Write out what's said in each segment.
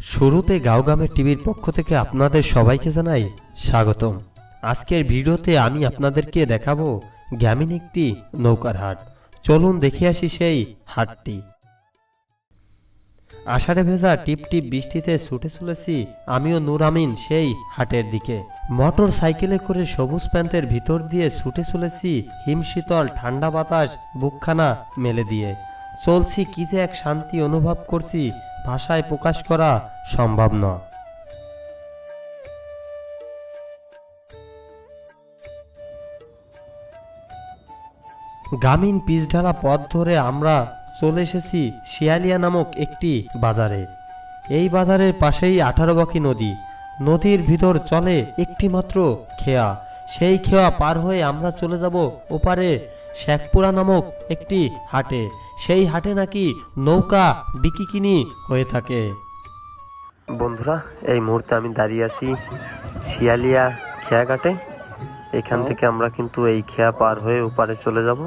শুরুতে গাঁওগামের টিভির পক্ষ থেকে আপনাদের সবাইকে জানাই স্বাগতম। আজকের ভিডিওতে আমি আপনাদেরকে দেখাবো গ্যামিন একটি নৌকার হাট। চলুন দেখে আসি সেই হাটটি। আষাঢ়ে ভেজা টিপ টিপ বৃষ্টিতে ছুটে চলেছি আমিও নূর আমিন সেই হাটের দিকে। মোটর সাইকেলে করে সবুজ প্যান্টের ভিতর দিয়ে ছুটে চলেছি হিমশীতল ঠান্ডা বাতাস বুকখানা মেলে দিয়ে। চলছি কি যে এক শান্তি অনুভব করছি ভাষায় প্রকাশ করা সম্ভব নয়। গ্রামীণ পিচঢালা পথ ধরে আমরা চলে এসেছি শিয়ালিয়া নামক একটি বাজারে। এই বাজারের পাশেই আঠারো বাকি নদী। নদীর ভিতর চলে একটি মাত্র খেয়া। সেই খেয়া পার হয়ে আমরা চলে যাব ওপারে শেখপুরা নামক একটি হাটে। সেই হাটে নাকি নৌকা বিকিকিনি হয়ে থাকে। বন্ধুরা এই মুহূর্তে আমি দাঁড়িয়ে আছি শিয়ালিয়া খেয়াঘাটে এখান থেকে আমরা কিন্তু এই খেয়া পার হয়ে ওপারে চলে যাব।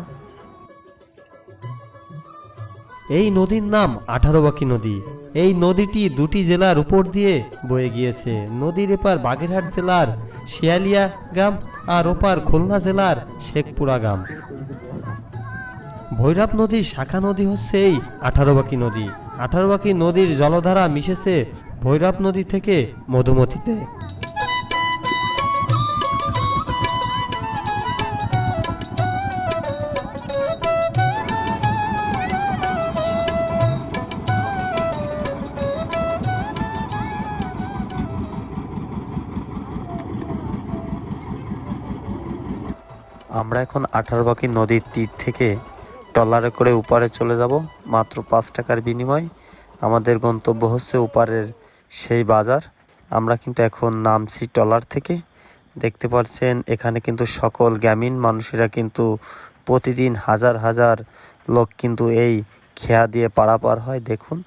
এই নদীর নাম আঠারোবাকি নদী। এই নদীটি দুটি জেলার উপর দিয়ে বয়ে গিয়েছে। নদীর এপার বাগেরহাট জেলার শিয়ালিয়া গ্রাম আর ওপার খুলনা জেলার শেখপুরা গ্রাম। ভৈরব নদীর শাখা নদী হচ্ছে এই আঠারোবাকি নদী। আঠারোবাকি নদীর জলধারা মিশেছে ভৈরব নদী থেকে মধুমতিতে। আমরা এখন আঠারোবাকি নদীর তীর থেকে ট্রলারে করে উপারে চলে যাব, মাত্র পাঁচ টাকার বিনিময়। আমাদের গন্তব্য হচ্ছে উপারের সেই বাজার। আমরা কিন্তু এখন নামছি ট্রলার থেকে। দেখতে পাচ্ছেন, এখানে কিন্তু সকল গ্রামীণ মানুষেরা কিন্তু প্রতিদিন হাজার হাজার লোক কিন্তু এই খেয়া দিয়ে পারাপার হয়, দেখুন।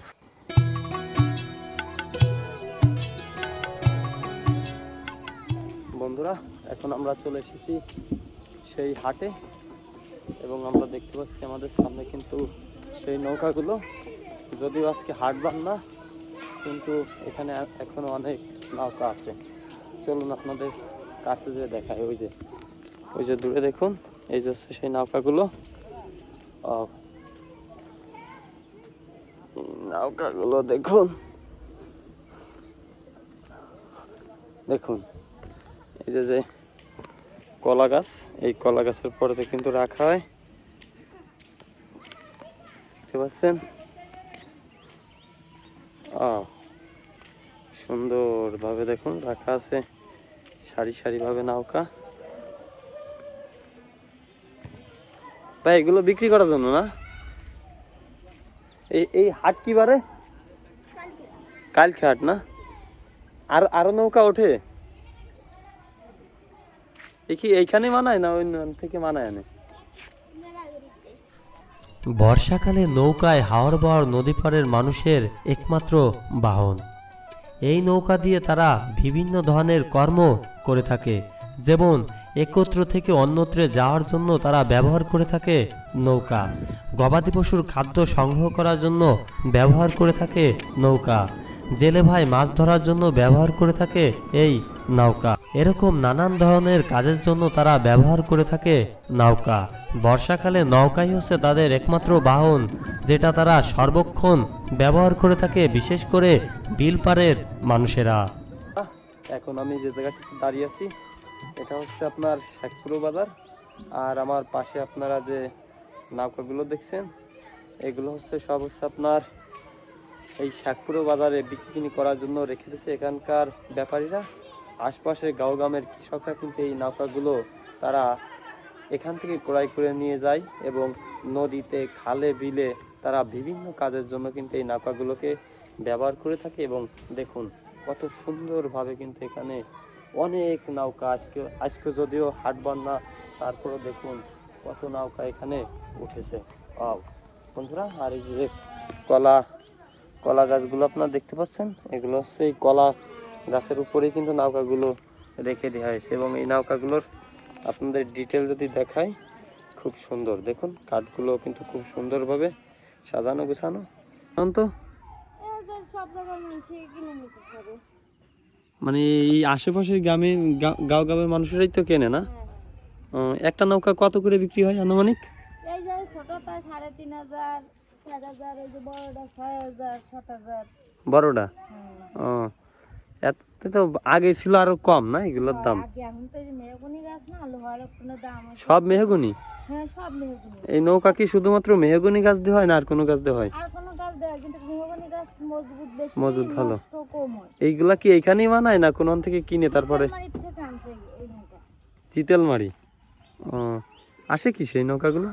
বন্ধুরা, এখন আমরা চলে এসেছি সেই হাটে এবং আমরা দেখতে পাচ্ছি আমাদের সামনে কিন্তু সেই নৌকাগুলো। যদিও আজকে হাট বান না, কিন্তু এখানে এখনও অনেক নৌকা আছে। চলুন আপনাদের কাছে যে দেখায় ওই যে ওই যে দূরে দেখুন, এই যে সেই নৌকাগুলো। নৌকাগুলো দেখুন। দেখুন, এই যে যে কলা গাছ এই কলা গাছের পরেতে কিন্তু রাখা হয়। দেখতে পাচ্ছেন? সুন্দর ভাবে দেখুন রাখা আছে সারি সারি ভাবে নৌকা। ভাই এগুলো বিক্রি করার জন্য না? এই এই হাট কি বারে? কালকে হাট না? আর আরও নৌকা ওঠে? এইখানে মানায় না অন্য থেকে মানায় আনে বর্ষাকালে নৌকায় হাওড় বাওয়ার নদী পাড়ের মানুষের একমাত্র বাহন। এই নৌকা দিয়ে তারা বিভিন্ন ধরনের কর্ম করে থাকে, যেমন একত্র থেকে অন্যত্রে যাওয়ার জন্য তারা ব্যবহার করে থাকে নৌকা। গবাদি পশুর খাদ্য সংগ্রহ করার জন্য ব্যবহার করে থাকে নৌকা। জেলে ভাই মাছ ধরার জন্য ব্যবহার করে থাকে এই নৌকা। এরকম নানান ধরনের কাজের জন্য তারা ব্যবহার করে থাকে নৌকা। বর্ষাকালে নৌকাই হচ্ছে তাদের একমাত্র বাহন, যেটা তারা সর্বক্ষণ ব্যবহার করে থাকে, বিশেষ করে বিল পাড়ের মানুষেরা। এখন আমি যে জায়গাটিতে দাঁড়িয়ে আছি, এটা হচ্ছে আপনার শেখপুর বাজার। আর আমার পাশে আপনারা যে নৌকাগুলো দেখছেন, এগুলো হচ্ছে সব হচ্ছে আপনার এই শেখপুর বাজারে বিক্রি করার জন্য রেখে দিয়েছে এখানকার ব্যাপারীরা। আশপাশের গাঁও গ্রামের কৃষকরা কিন্তু এই নৌকাগুলো তারা এখান থেকে ক্রয় করে নিয়ে যায় এবং নদীতে খালে, বিলে তারা বিভিন্ন কাজের জন্য কিন্তু এই নৌকাগুলোকে ব্যবহার করে থাকে এবং দেখুন কত সুন্দরভাবে কিন্তু এখানে অনেক নৌকা, আজকে আজকে যদিও হাট না তারপরেও দেখুন কত নৌকা এখানে উঠেছে। ওয়াও। বন্ধুরা, আর এই যে কলা কলা গাছগুলো আপনারা দেখতে পাচ্ছেন, এগুলো হচ্ছে এই কলা গাছের উপরেই কিন্তু নৌকাগুলো রেখে দেওয়া হয়েছে এবং এই নৌকাগুলোর আপনাদের ডিটেল যদি দেখাই খুব সুন্দর। দেখুন কাঠগুলো কিন্তু খুব সুন্দরভাবে সাজানো গুছানো। তো মানে এই আশেপাশের গ্রামে গাঁও গ্রামের মানুষেরাই তো কেনে না? হ্যাঁ একটা নৌকা কত করে বিক্রি হয় আনুমানিক? এই যে ছোটটা সাড়ে তিন হাজার চার হাজার এই যে বড়টা ছয় হাজার সাত হাজার। বড়টা? হ্যাঁ। ও এত তো আগে ছিল আরও কম না? এগুলোর দাম। সব মেহগুনি? হ্যাঁ এই নৌকা কি শুধুমাত্র মেহগুনি গাছ দিয়ে হয় না আর কোনো গাছ দিয়ে হয়? মজবুত ভালো। এইগুলা কি এইখানেই বানায় না কোনো থেকে কিনে তারপরে? চিতেলমারি? ও আসে কি সেই নৌকাগুলো?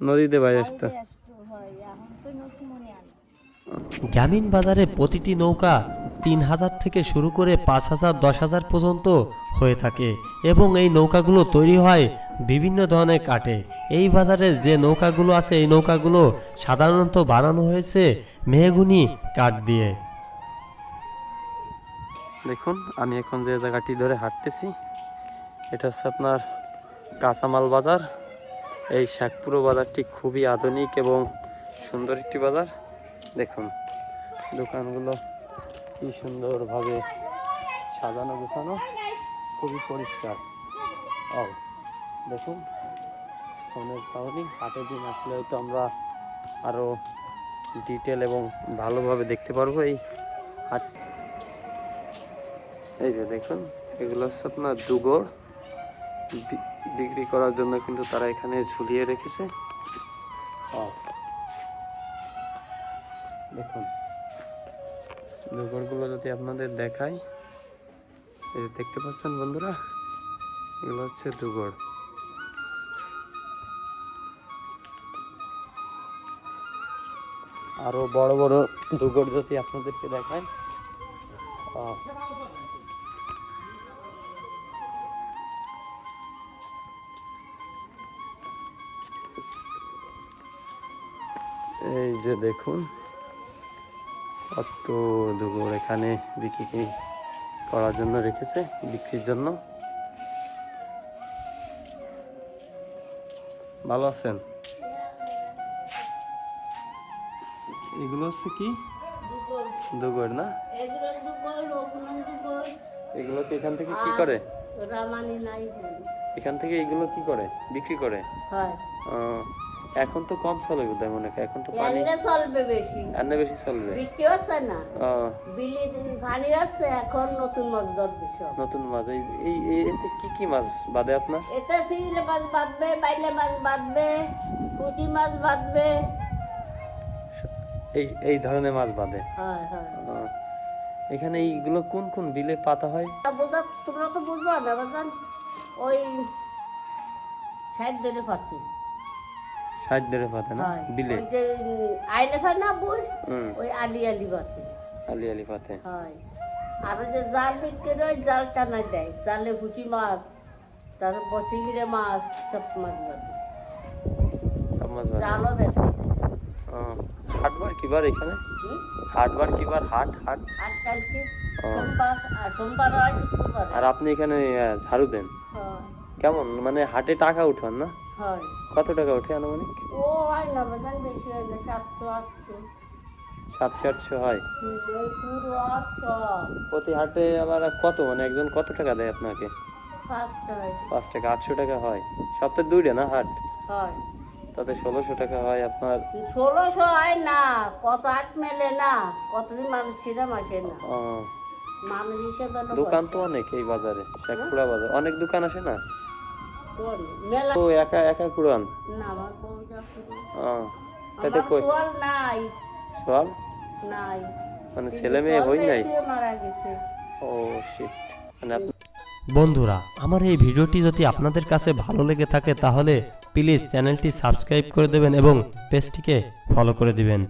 নদীতে বাইরে আসতো। গ্রামীণ বাজারে প্রতিটি নৌকা তিন হাজার থেকে শুরু করে পাঁচ হাজার, দশ হাজার পর্যন্ত হয়ে থাকে এবং এই নৌকাগুলো তৈরি হয় বিভিন্ন ধরনের কাঠে। এই বাজারে যে নৌকাগুলো আছে, এই নৌকাগুলো সাধারণত বানানো হয়েছে মেহগুনি কাঠ দিয়ে। দেখুন, আমি এখন যে জায়গাটি ধরে হাঁটতেছি, এটা হচ্ছে আপনার কাঁচামাল বাজার। এই শেখপুরো বাজারটি খুবই আধুনিক এবং সুন্দর একটি বাজার। দেখুন, দোকানগুলো কি সুন্দরভাবে সাজানো গোছানো, খুবই পরিষ্কার। ও দেখুন, ফোনের ছাউনি হাটের দিন আসলে হয়তো আমরা আরও ডিটেল এবং ভালোভাবে দেখতে পারব এই হাট এই যে দেখুন, এগুলো হচ্ছে আপনার দুগড় বিক্রি করার জন্য কিন্তু তারা এখানে ঝুলিয়ে রেখেছে। ও দেখুন দুগড়গুলো যদি আপনাদের দেখাই, এই দেখতে পাচ্ছেন বন্ধুরা, এগুলো হচ্ছে দুগড় আরও বড় বড় দুগড় যদি আপনাদেরকে দেখাই এই যে দেখুন কত দুপুর এখানে বিক্রি করার জন্য রেখেছে বিক্রির জন্য। ভালো আছেন? এগুলো হচ্ছে কি? দুগর না? এগুলো কি এখান থেকে কি করে? এখান। থেকে এগুলো কি করে? বিক্রি করে? হয়। এখন তো কম চলে বোধহয় মনে হয় এখন তো পানি চলবে বেশি। আর না বেশি চলবে? বৃষ্টি হচ্ছে না। আহ, বিলি ঘানি হচ্ছে এখন নতুন মাছ ধরবে সব। নতুন মাছ এই এই এতে কি কি মাছ বাদে আপনার? এতে চিংড়ি মাছ বাঁধবে বাইলে মাছ বাঁধবে পুঁটি মাছ বাঁধবে এই এই ধরনের মাছ বাদে? হয় হয়। এখানে এইগুলো কোন কোন বিলে পাতা হয়? তোমরা তো বুঝবা না ওই সাইড ধরে পাচ্ছি ষাট ধরে পাতা না? বিলে? আইলে স্যার না বই? ওই আলি আলি পাচ্ছি আলি আলি পাতে। হয়। আর যে জাল বিক্রি ওই জাল টানা দেয়। জালে পুঁটি মাছ তারপর বসিগিরে মাছ সব মাছ বাঁধে। সব মাছ বাদে জালও বেশি হাটবার কিবার এখানে? হাটবার কিবার? হাট হাট? আর কালকে। সোমবার আর সোমবার শুক্রবার আর আপনি এখানে ঝাড়ু দেন? কেমন? মানে হাটে টাকা উঠান না? হয়। কত টাকা ওঠে আনুমানিক? ও না বাজান বেশি হয় না সাতশো আটশো। সাতশো আটশো হয়? প্রতি হাটে আবার কত? মানে একজন কত টাকা দেয় আপনাকে? পাঁচ টাকা। আটশো টাকা হয়। সপ্তাহে দুইটা না হাট? তাতে ষোলোশো টাকা হয় আপনার? ষোলোশো হয় না কত আট মেলে না কতদিন মানুষ ছিলাম আসে না। মানুষ হিসেবে দোকান তো অনেক এই বাজারে শেখপুরা বাজার। অনেক দোকান আসে না? মেলা তো একা একা কুড়ান? না আমার বউ যা করে। তাতে কই? নাই। সোয়াল নাই। মানে ছেলে মেয়ে হই নাই? মারা গেছে। ও শিট মানে বন্ধুরা আমার এই ভিডিওটি যদি আপনাদের কাছে ভালো লেগে থাকে তাহলে প্লিজ চ্যানেলটি সাবস্ক্রাইব করে দেবেন এবং পেজটিকে ফলো করে দিবেন।